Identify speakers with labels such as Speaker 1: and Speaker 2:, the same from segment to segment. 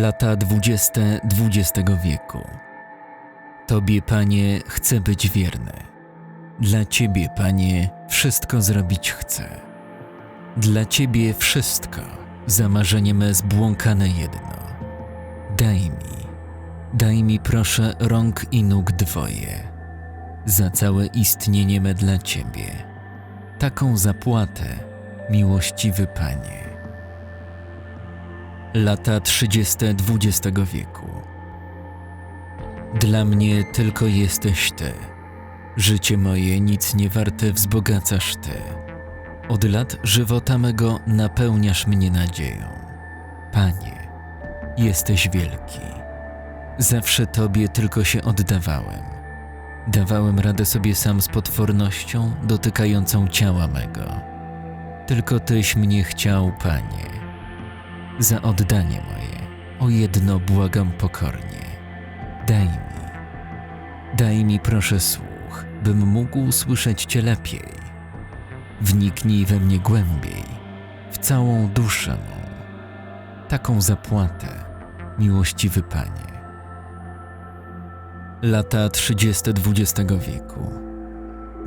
Speaker 1: Lata dwudzieste XX wieku. Tobie, Panie, chcę być wierny. Dla Ciebie, Panie, wszystko zrobić chcę. Dla Ciebie wszystko, za marzenie me zbłąkane jedno. Daj mi, daj mi proszę rąk i nóg dwoje, za całe istnienie me dla Ciebie. Taką zapłatę, miłościwy Panie. Lata 30 XX wieku. Dla mnie tylko jesteś Ty. Życie moje nic nie warte wzbogacasz Ty. Od lat żywota mego napełniasz mnie nadzieją. Panie, jesteś wielki. Zawsze Tobie tylko się oddawałem. Dawałem radę sobie sam z potwornością dotykającą ciała mego. Tylko Tyś mnie chciał, Panie za oddanie moje. O jedno błagam pokornie. Daj mi, daj mi proszę słuch, bym mógł słyszeć Cię lepiej. Wniknij we mnie głębiej, w całą duszę mą. Taką zapłatę, miłościwy Panie. Lata 30 XX wieku.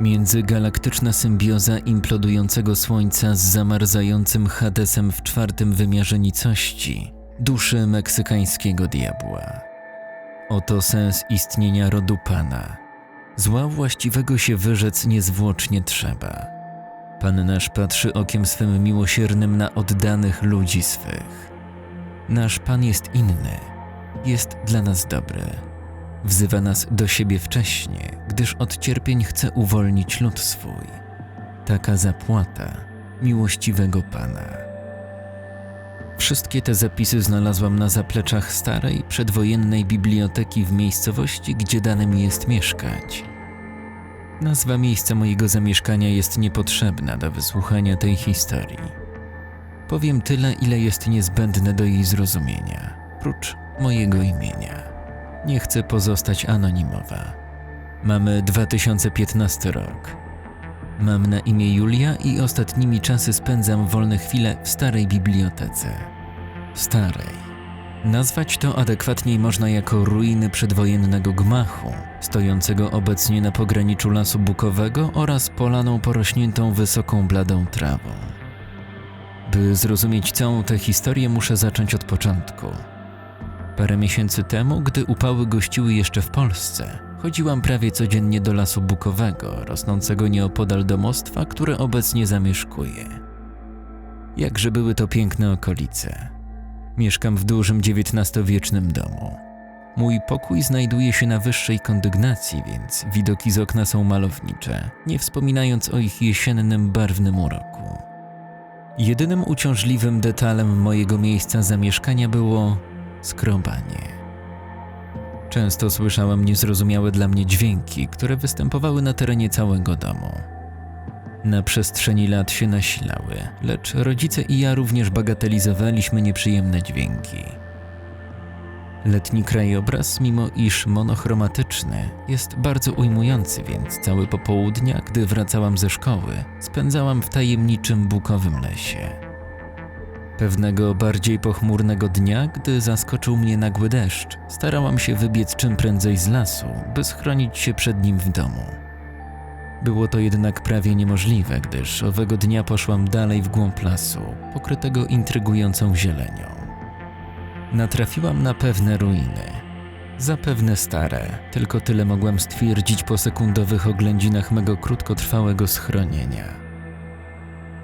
Speaker 1: Międzygalaktyczna symbioza implodującego Słońca z zamarzającym Hadesem w czwartym wymiarze nicości, duszy meksykańskiego diabła. Oto sens istnienia rodu Pana. Zła właściwego się wyrzec niezwłocznie trzeba. Pan nasz patrzy okiem swym miłosiernym na oddanych ludzi swych. Nasz Pan jest inny, jest dla nas dobry Wzywa nas do siebie wcześnie, gdyż od cierpień chce uwolnić lud swój. Taka zapłata miłościwego Pana. Wszystkie te zapisy znalazłam na zapleczach starej, przedwojennej biblioteki w miejscowości, gdzie dane mi jest mieszkać. Nazwa miejsca mojego zamieszkania jest niepotrzebna do wysłuchania tej historii. Powiem tyle, ile jest niezbędne do jej zrozumienia, prócz mojego imienia. Nie chcę pozostać anonimowa. Mamy 2015 rok. Mam na imię Julia i ostatnimi czasy spędzam wolne chwile w starej bibliotece. Starej. Nazwać to adekwatniej można jako ruiny przedwojennego gmachu, stojącego obecnie na pograniczu lasu bukowego oraz polaną porośniętą wysoką bladą trawą. By zrozumieć całą tę historię, muszę zacząć od początku. Parę miesięcy temu, gdy upały gościły jeszcze w Polsce, chodziłam prawie codziennie do lasu bukowego, rosnącego nieopodal domostwa, które obecnie zamieszkuję. Jakże były to piękne okolice. Mieszkam w dużym XIX-wiecznym domu. Mój pokój znajduje się na wyższej kondygnacji, więc widoki z okna są malownicze, nie wspominając o ich jesiennym, barwnym uroku. Jedynym uciążliwym detalem mojego miejsca zamieszkania było skrobanie. Często słyszałem niezrozumiałe dla mnie dźwięki, które występowały na terenie całego domu. Na przestrzeni lat się nasilały, lecz rodzice i ja również bagatelizowaliśmy nieprzyjemne dźwięki. Letni krajobraz, mimo iż monochromatyczny, jest bardzo ujmujący, więc całe popołudnia, gdy wracałam ze szkoły, spędzałam w tajemniczym bukowym lesie. Pewnego bardziej pochmurnego dnia, gdy zaskoczył mnie nagły deszcz, starałam się wybiec czym prędzej z lasu, by schronić się przed nim w domu. Było to jednak prawie niemożliwe, gdyż owego dnia poszłam dalej w głąb lasu, pokrytego intrygującą zielenią. Natrafiłam na pewne ruiny. Zapewne stare, tylko tyle mogłam stwierdzić po sekundowych oględzinach mego krótkotrwałego schronienia.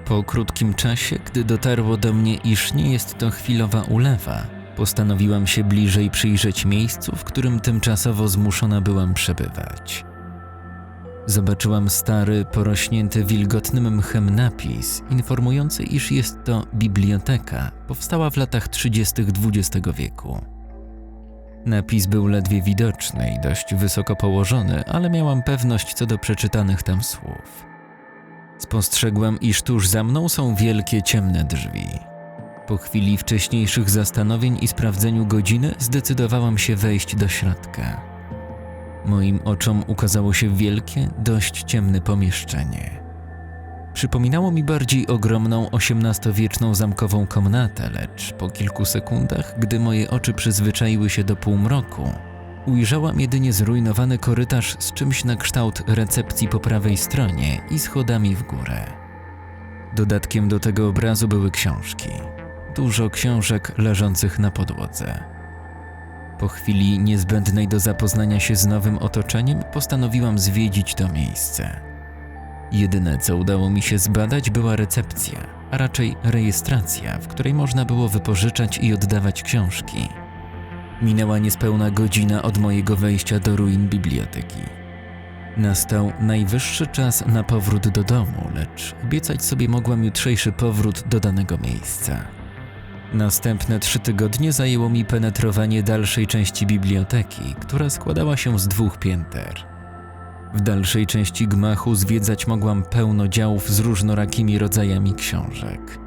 Speaker 1: Po krótkim czasie, gdy dotarło do mnie, iż nie jest to chwilowa ulewa, postanowiłam się bliżej przyjrzeć miejscu, w którym tymczasowo zmuszona byłam przebywać. Zobaczyłam stary, porośnięty wilgotnym mchem napis informujący, iż jest to biblioteka, powstała w latach 30. XX wieku. Napis był ledwie widoczny i dość wysoko położony, ale miałam pewność co do przeczytanych tam słów. Spostrzegłam, iż tuż za mną są wielkie ciemne drzwi. Po chwili wcześniejszych zastanowień i sprawdzeniu godziny zdecydowałam się wejść do środka. Moim oczom ukazało się wielkie, dość ciemne pomieszczenie. Przypominało mi bardziej ogromną XVIII-wieczną zamkową komnatę, lecz po kilku sekundach, gdy moje oczy przyzwyczaiły się do półmroku, ujrzałam jedynie zrujnowany korytarz z czymś na kształt recepcji po prawej stronie i schodami w górę. Dodatkiem do tego obrazu były książki. Dużo książek leżących na podłodze. Po chwili niezbędnej do zapoznania się z nowym otoczeniem, postanowiłam zwiedzić to miejsce. Jedyne, co udało mi się zbadać, była recepcja, a raczej rejestracja, w której można było wypożyczać i oddawać książki. Minęła niespełna godzina od mojego wejścia do ruin biblioteki. Nastał najwyższy czas na powrót do domu, lecz obiecać sobie mogłam jutrzejszy powrót do danego miejsca. Następne trzy tygodnie zajęło mi penetrowanie dalszej części biblioteki, która składała się z dwóch pięter. W dalszej części gmachu zwiedzać mogłam pełno działów z różnorakimi rodzajami książek.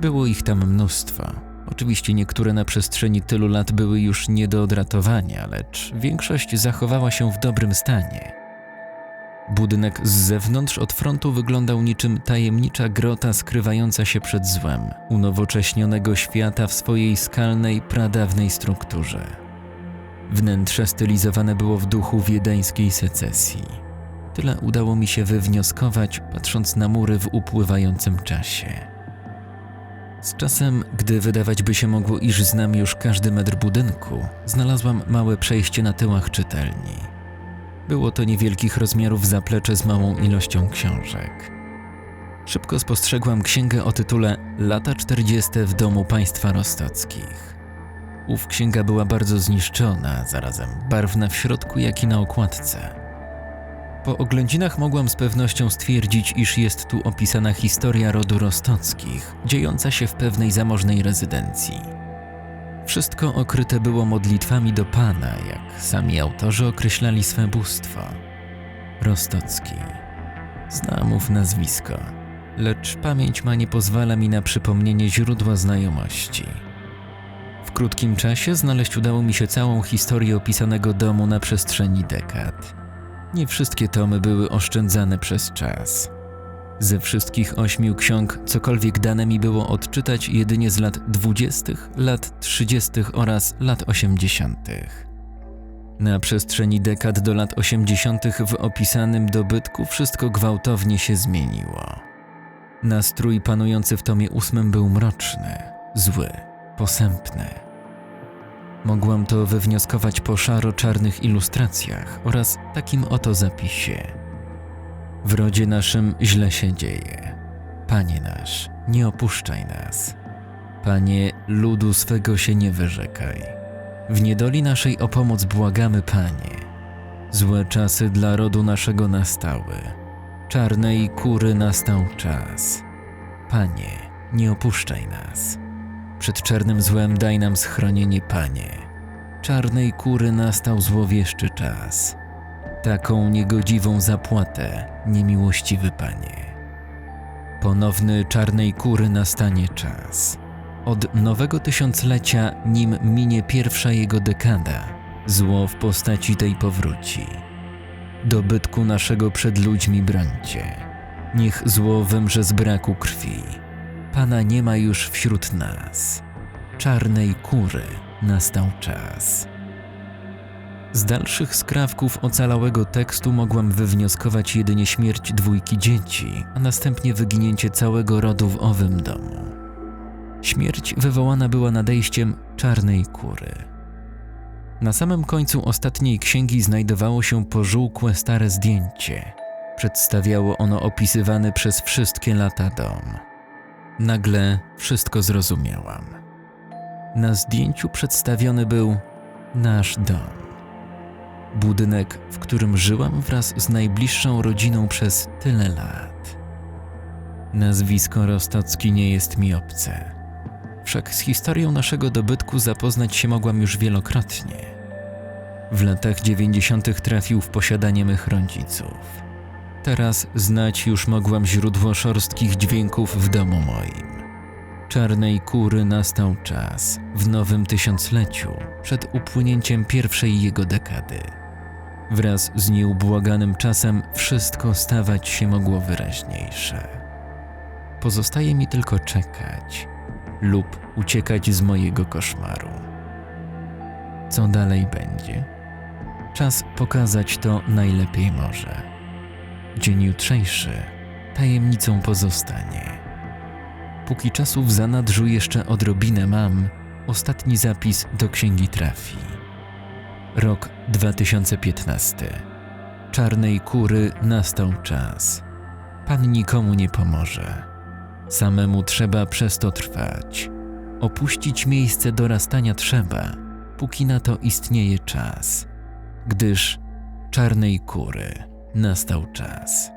Speaker 1: Było ich tam mnóstwo. Oczywiście niektóre na przestrzeni tylu lat były już nie do odratowania, lecz większość zachowała się w dobrym stanie. Budynek z zewnątrz od frontu wyglądał niczym tajemnicza grota skrywająca się przed złem, unowocześnionego świata w swojej skalnej, pradawnej strukturze. Wnętrze stylizowane było w duchu wiedeńskiej secesji. Tyle udało mi się wywnioskować, patrząc na mury w upływającym czasie. Z czasem, gdy wydawać by się mogło, iż znam już każdy metr budynku, znalazłam małe przejście na tyłach czytelni. Było to niewielkich rozmiarów zaplecze z małą ilością książek. Szybko spostrzegłam księgę o tytule Lata 40 w domu państwa rostockich. Ów księga była bardzo zniszczona, zarazem barwna w środku, jak i na okładce. Po oględzinach mogłam z pewnością stwierdzić, iż jest tu opisana historia rodu Rostockich, dziejąca się w pewnej zamożnej rezydencji. Wszystko okryte było modlitwami do Pana, jak sami autorzy określali swe bóstwo. Rostocki. Znam ów nazwisko, lecz pamięć ma nie pozwala mi na przypomnienie źródła znajomości. W krótkim czasie znaleźć udało mi się całą historię opisanego domu na przestrzeni dekad. Nie wszystkie tomy były oszczędzane przez czas. Ze wszystkich ośmiu ksiąg cokolwiek dane mi było odczytać jedynie z lat dwudziestych, lat trzydziestych oraz lat osiemdziesiątych. Na przestrzeni dekad do lat osiemdziesiątych w opisanym dobytku wszystko gwałtownie się zmieniło. Nastrój panujący w tomie ósmym był mroczny, zły, posępny. Mogłam to wywnioskować po szaro-czarnych ilustracjach oraz takim oto zapisie. W rodzie naszym źle się dzieje. Panie nasz, nie opuszczaj nas. Panie, ludu swego się nie wyrzekaj. W niedoli naszej o pomoc błagamy, Panie. Złe czasy dla rodu naszego nastały. Czarnej kury nastał czas. Panie, nie opuszczaj nas. Przed czarnym złem daj nam schronienie, Panie. Czarnej kury nastał złowieszczy czas. Taką niegodziwą zapłatę, niemiłościwy Panie. Ponowny czarnej kury nastanie czas. Od nowego tysiąclecia, nim minie pierwsza jego dekada, zło w postaci tej powróci. Dobytku naszego przed ludźmi brońcie. Niech zło wymrze z braku krwi. Pana nie ma już wśród nas. Czarnej kury nastał czas. Z dalszych skrawków ocalałego tekstu mogłam wywnioskować jedynie śmierć dwójki dzieci, a następnie wyginięcie całego rodu w owym domu. Śmierć wywołana była nadejściem czarnej kury. Na samym końcu ostatniej księgi znajdowało się pożółkłe stare zdjęcie. Przedstawiało ono opisywany przez wszystkie lata dom. Nagle wszystko zrozumiałam. Na zdjęciu przedstawiony był nasz dom. Budynek, w którym żyłam wraz z najbliższą rodziną przez tyle lat. Nazwisko Rostocki nie jest mi obce. Wszak z historią naszego dobytku zapoznać się mogłam już wielokrotnie. W latach dziewięćdziesiątych trafił w posiadanie mych rodziców. Teraz znać już mogłam źródło szorstkich dźwięków w domu moim. Czarnej kury nastał czas w nowym tysiącleciu, przed upłynięciem pierwszej jego dekady. Wraz z nieubłaganym czasem wszystko stawać się mogło wyraźniejsze. Pozostaje mi tylko czekać lub uciekać z mojego koszmaru. Co dalej będzie? Czas pokazać to najlepiej może. Dzień jutrzejszy tajemnicą pozostanie. Póki czasu w zanadrzu jeszcze odrobinę mam, ostatni zapis do księgi trafi. Rok 2015. Czarnej kury nastał czas. Pan nikomu nie pomoże. Samemu trzeba przez to trwać. Opuścić miejsce dorastania trzeba, póki na to istnieje czas, gdyż czarnej kury nastał czas.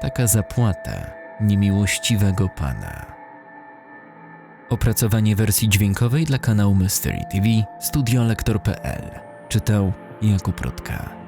Speaker 1: Taka zapłata niemiłościwego pana. Opracowanie wersji dźwiękowej dla kanału Mystery TV studiolektor.pl czytał Jakub Rutka.